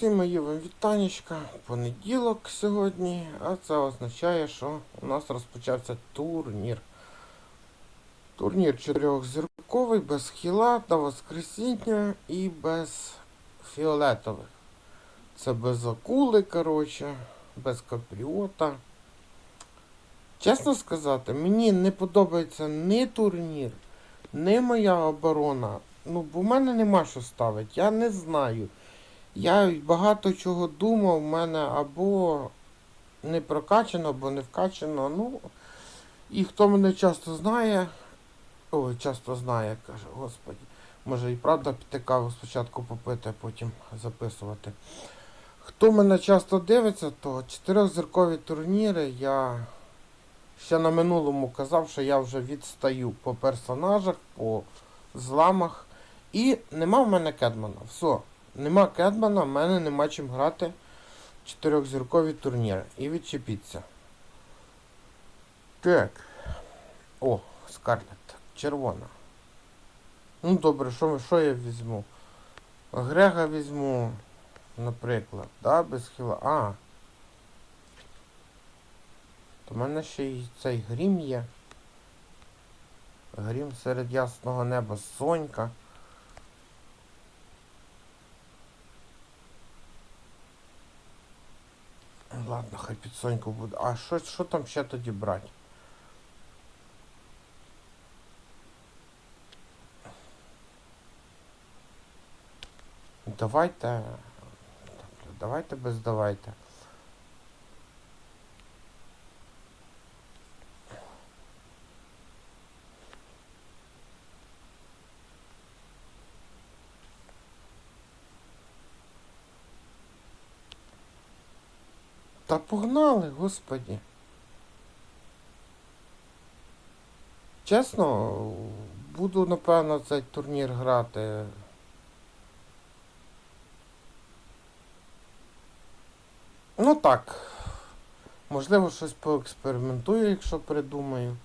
Друзі, мої вам вітанечка. Понеділок сьогодні, а це означає, що у нас розпочався турнір. Турнір чотирьохзірковий, без хіла та воскресіння і без фіолетових. Це без акули, коротше, без капріота. Чесно сказати, мені не подобається ні турнір, ні моя оборона. Ну, бо в мене нема що ставити. Я не знаю. Я багато чого думав, в мене або не прокачано, або не вкачано. Ну, і хто мене часто знає, ой, часто знає, каже, господі, може і правда піти каву спочатку попити, а потім записувати. Хто мене часто дивиться, то чотирьохзіркові турніри я ще на минулому казав, що я вже відстаю по персонажах, по зламах. І нема в мене Кедмана. Все. Нема Кедмана, в мене нема чим грати чотирьохзіркові турніри. І відчепіться. Так. О, Скарлет. Червона. Ну добре, що, що я візьму? Грега візьму, наприклад, да, без хіла. А. То в мене ще й цей грім є. Грім серед ясного неба, Сонька. Ладно, хай під буде. А що, що там ще тоді брати? Давайте. Давайте без давайте. Та погнали, господі. Чесно, буду, напевно, цей турнір грати. Ну так. Можливо, щось поекспериментую, якщо придумаю.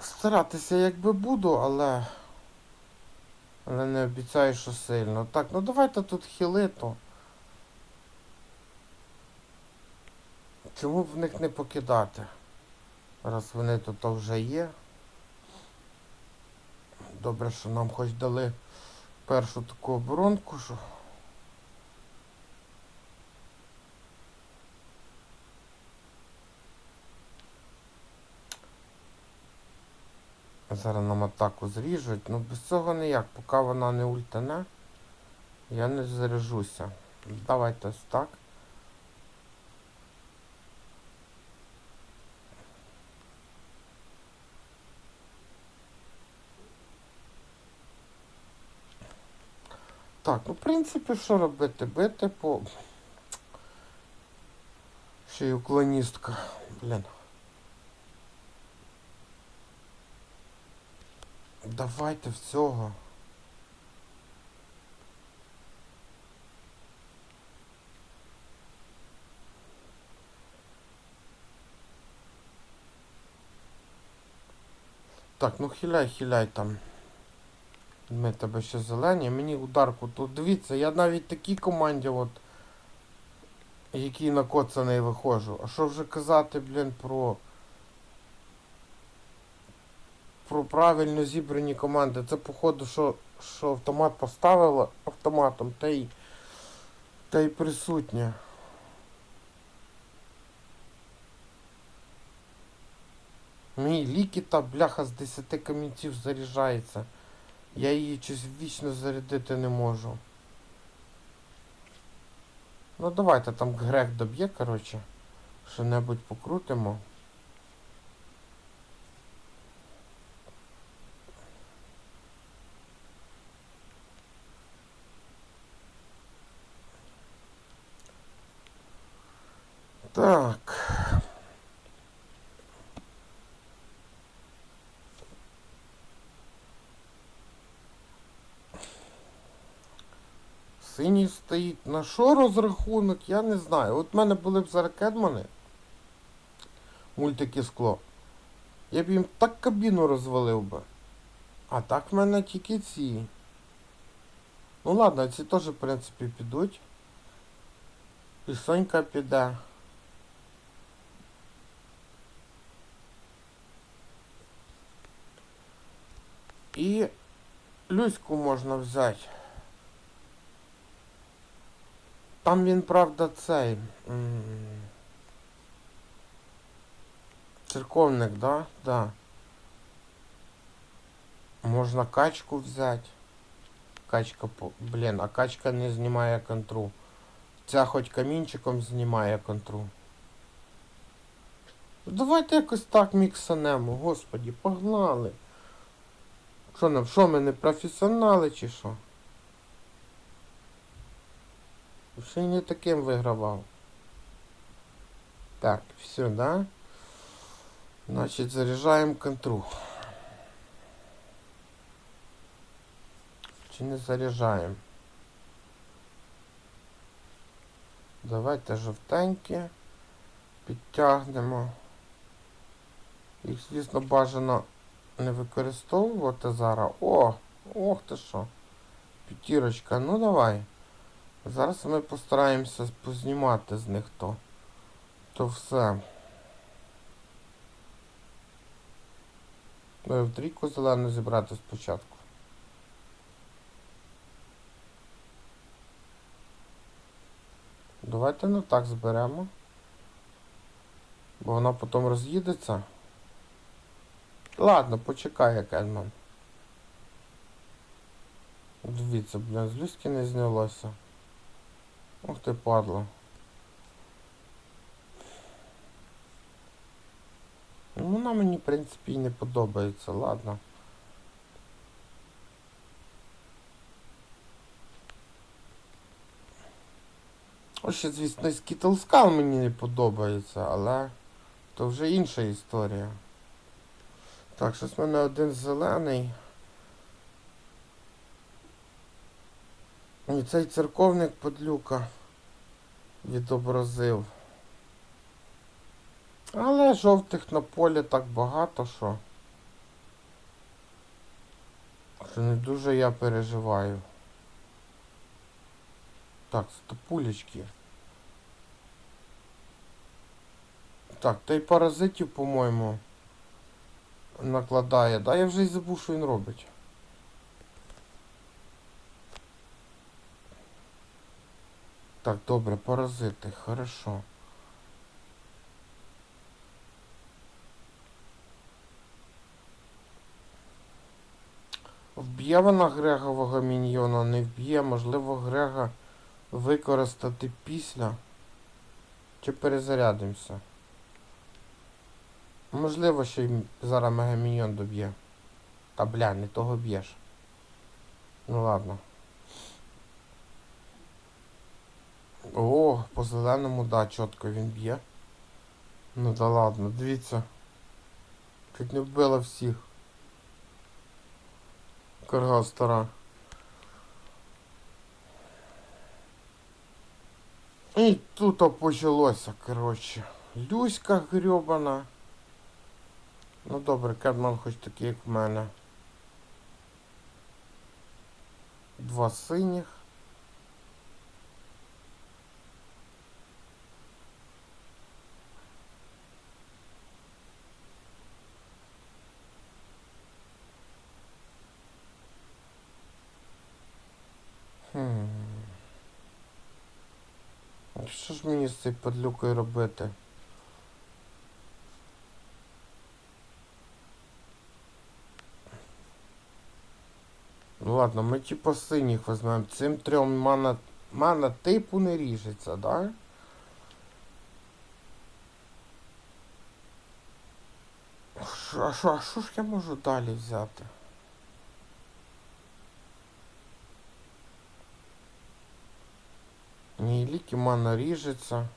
Старатися якби буду, але... Але не обіцяю, що сильно. Так, ну давайте тут хілито. Чому б в них не покидати? Раз вони тут вже є. Добре, що нам хоч дали першу таку оборонку, що. Зараз нам атаку зріжуть. Ну без цього ніяк, поки вона не ультане, я не заряжуся. Давайте ось так. Так, ну в принципі, що робити? Бити по... Ще й уклоністка. Блін. Давайте в. Так, ну хиляй, хиляй там. Ми тебе ще зелені. Мені ударку тут. Дивіться, я навіть такій команді, от, який накоцаний виходжу. А що вже казати, блін, про... про правильно зібрані команди. Це походу, що що автомат поставила автоматом, та й та й присутня. Мій лікіта, бляха, з 10 камінців заряджається. Я її щось вічно зарядити не можу. Ну давайте там грех доб'є, коротше. Що-небудь покрутимо. Так. Синій стоїть. На що розрахунок? Я не знаю. От в мене були б зараз кедмани. Мультики скло. Я б їм так кабіну розвалив би. А так в мене тільки ці. Ну ладно, ці теж, в принципі, підуть. І Сонька піде. І Люську можна взяти. Там він, правда, цей. Церковник, да? Да. Можна качку взяти. Качка, по- блін, а качка не знімає контру. Ця хоч камінчиком знімає контру. Давайте якось так міксанемо, господі, погнали. Що нам, що ми не професіонали чи що? Ще не таким вигравав. Так, все, да? Значить, заряджаємо контру. Чи не заряджаємо? Давайте жовтенькі. Підтягнемо. Їх, звісно, бажано не використовувати зараз. О! Ох ти що. П'ятірочка, ну давай. Зараз ми постараємося познімати з них то. То все. Ну, в трійку зелену зібрати спочатку. Давайте ну так зберемо. Бо вона потім роз'їдеться. Ладно, почекай, Кельман. Дивіться, блін, з люськи не знялося. Ух ти падло. Ну, вона мені, в принципі, і не подобається, ладно. Ось ще, звісно, Скітл Скал мені не подобається, але то вже інша історія. Так, щось в мене один зелений. І цей церковник подлюка відобразив. Але жовтих на полі так багато, що. Що не дуже я переживаю. Так, стопулечки. Так, той паразитів, по-моєму, накладає. Да, я вже й забув, що він робить. Так, добре, паразити, хорошо. Вб'є вона Грегового міньйона, не вб'є, можливо, Грега використати після. Чи перезарядимося? Можливо, що й зараз мегаміньйон доб'є. Та бля, не того б'єш. Ну ладно. О, по зеленому, да, чітко він б'є. Ну да ладно, дивіться. Чуть не вбила всіх. Карга стара. І тут почалося, коротше. Люська грьобана. Ну добре, Кедман хоч такий, як в мене. Два синіх. Хм. Що ж мені з цією подлюкою робити? Ну ладно, ми типу синіх візьмемо. Цим трьом мана, мана типу не ріжеться, да? А що, а що ж я можу далі взяти? Ні, ліки мана ріжеться.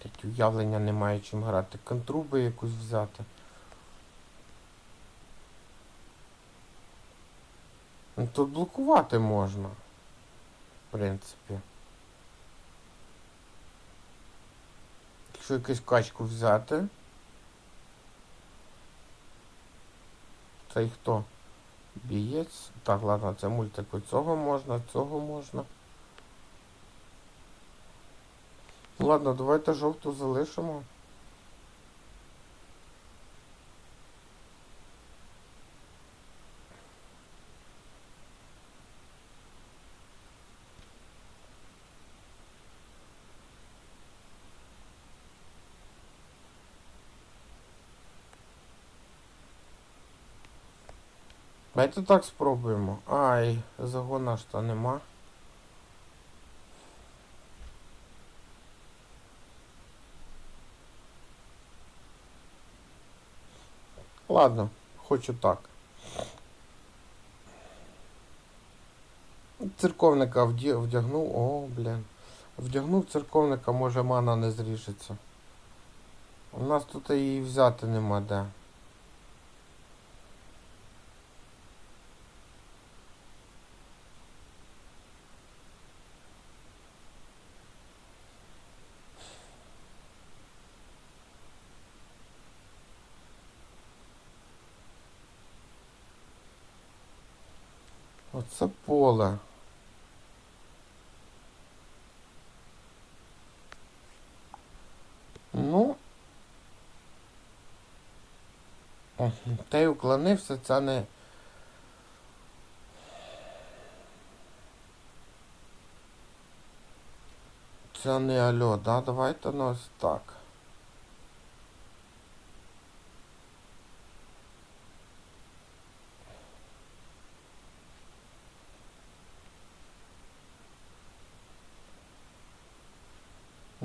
Блять, уявлення немає чим грати. Контруби якусь взяти. Ну тут блокувати можна. В принципі. Якщо якусь качку взяти. Цей хто? Бієць. Так, ладно, це мультик. Цього можна, цього можна. Ладно, давайте жовту залишимо. Давайте так спробуємо. Ай, загона ж то нема. Ладно, хочу так. Церковника вдягнув. О, блін. Вдягнув церковника, може мана не зріжеться. У нас тут її взяти нема де. Оце. Ну. О, Та й уклонився, це не. Це не альо, да? Давайте ну ось так.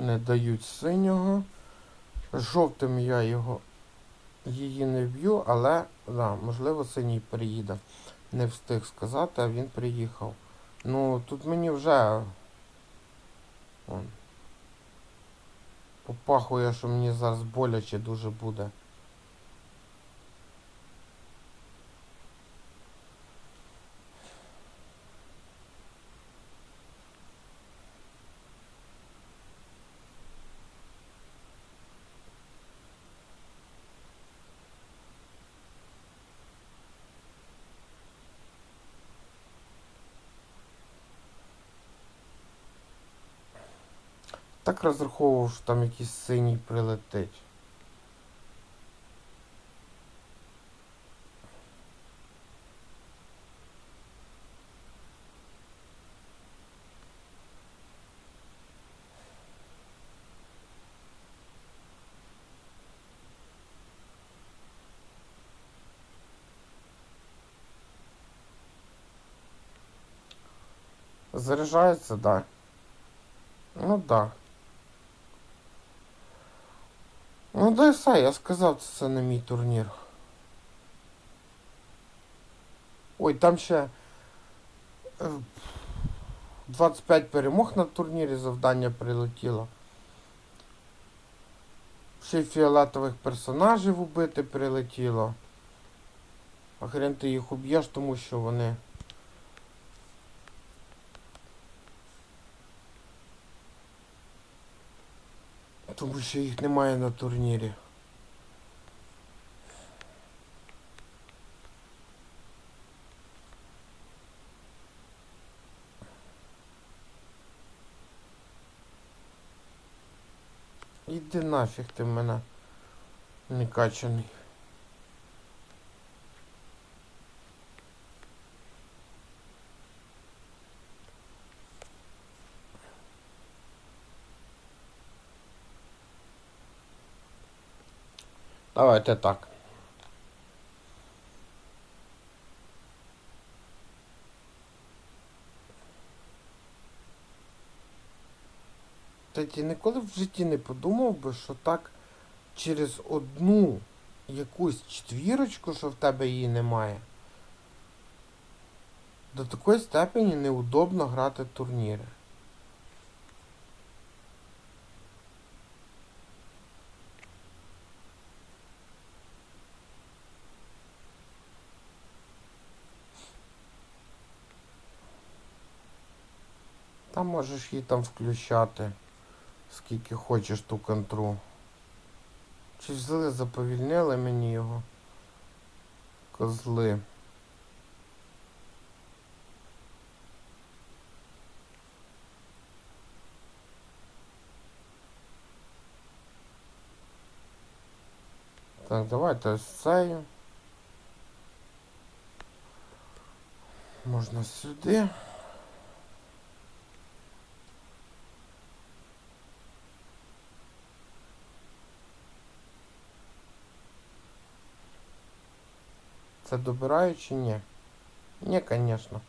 Не дають синього. Жовтим я його її не б'ю, але да, можливо синій приїде. Не встиг сказати, а він приїхав. Ну, тут мені вже он, попахує, що мені зараз боляче дуже буде. Так розраховував, що там якийсь синій прилетить. Заряджається, да. Ну да. Ну да все, я сказав, це, не мій турнір. Ой, там ще е, 25 перемог на турнірі завдання прилетіло. Ще фіолетових персонажів убити прилетіло. А хрен ти їх уб'єш, тому що вони. Тому що їх немає на турнірі. Іди нафіг ти в мене не качаний. Давайте так. Та ніколи в житті не подумав би, що так через одну якусь четвірочку, що в тебе її немає. До такої степені неудобно грати турніри. Там можеш її там включати, скільки хочеш ту контру. Чи взяли, заповільнили мені його. Козли. Так, давайте ось цею. Можна сюди. Це добираю чи ні? Ні, звісно.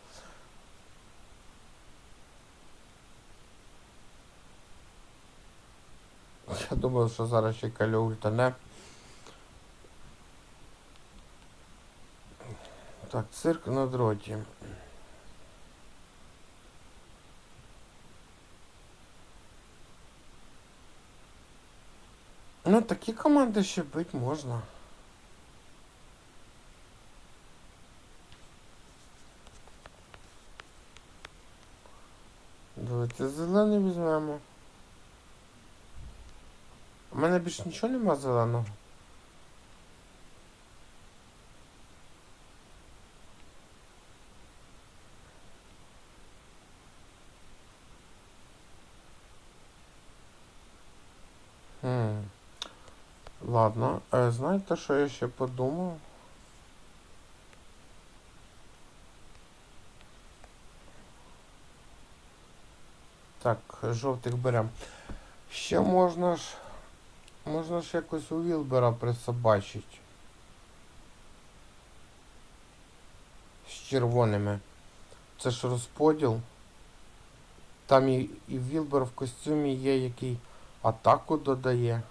Я думав, що зараз ще калю ультане. Так, цирк на дроті. Ну, такі команди ще бить можна. Давайте зелений візьмемо. У мене більше нічого нема зеленого. Хм. Ладно, е, знаєте, що я ще подумав? Так, жовтих берем. Ще можна ж. Можна ж якось у Вілбера присобачить. З червоними. Це ж розподіл. Там і, і Вілбер в костюмі є, який атаку додає.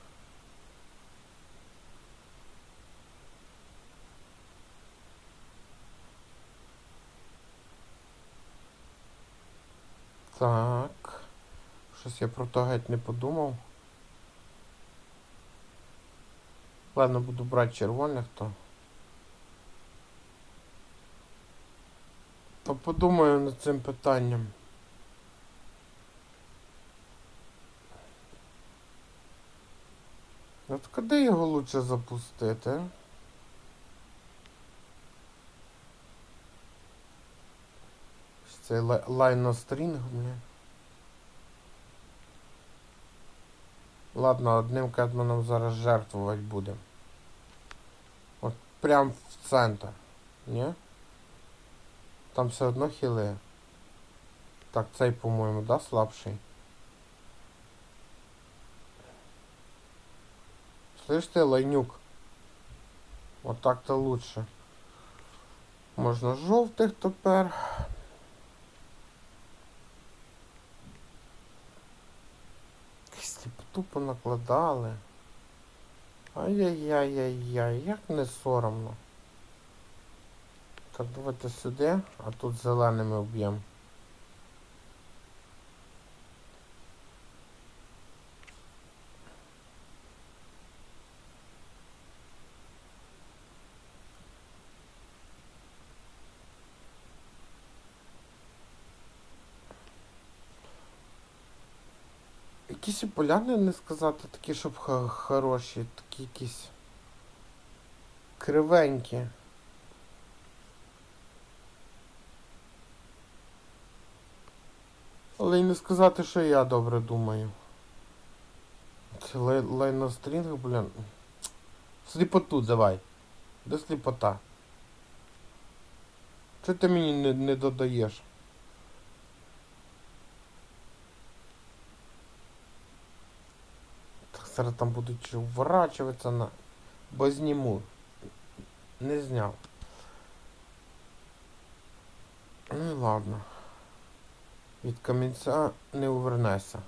Так. Щось я про то геть не подумав. Ладно, буду брати червоних, то. То подумаю над цим питанням. От куди його лучше запустити? Цей лайнострінг, бля. Ладно, одним кедманом зараз жертвувати будемо. От прям в центр. Ні? Там все одно хіли. Так, цей, по-моєму, да, слабший? Слышь ты, лайнюк? Вот так-то лучше. Можна жовтих тепер. Якось тупо накладали. Ай-яй-яй-яй-яй, як не соромно. Так, давайте сюди, а тут зеленими вб'ємо. Якісь поляни не сказати, такі, щоб хороші, такі якісь кривенькі. Але й не сказати, що я добре думаю. Це лай, лайнострінг, блін. Сліпоту давай. Де сліпота? Чого ти мені не, не додаєш? Так зараз там будуть вворачуватися на. Бо зніму. Не зняв. Ну ладно. Від камінця не увернешся.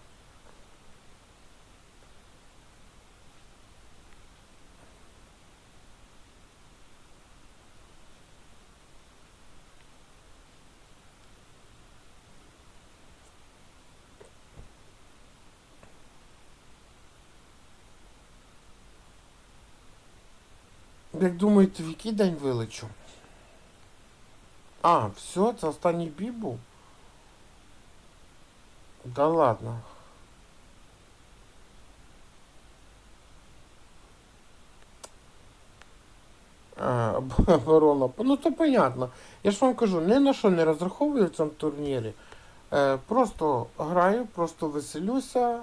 Як думаєте, в який день вилечу? А, все, це останній бій? Да ладно. Оборона. Ну то понятно. Я ж вам кажу, ні на що не розраховую в цьому турнірі. Е, просто граю, просто веселюся.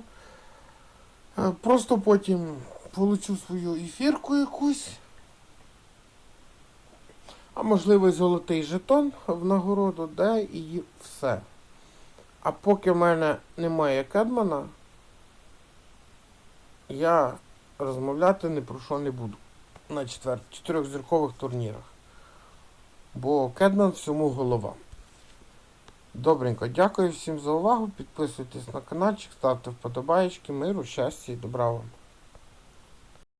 Е, просто потім получу свою ефірку якусь. А можливо, золотий жетон в нагороду, да, і все. А поки в мене немає кедмана, я розмовляти ні про що не буду на чотирьохзіркових турнірах. Бо Кедман всьому голова. Добренько, дякую всім за увагу. Підписуйтесь на каналчик, ставте вподобаєчки, миру, щастя і добра вам.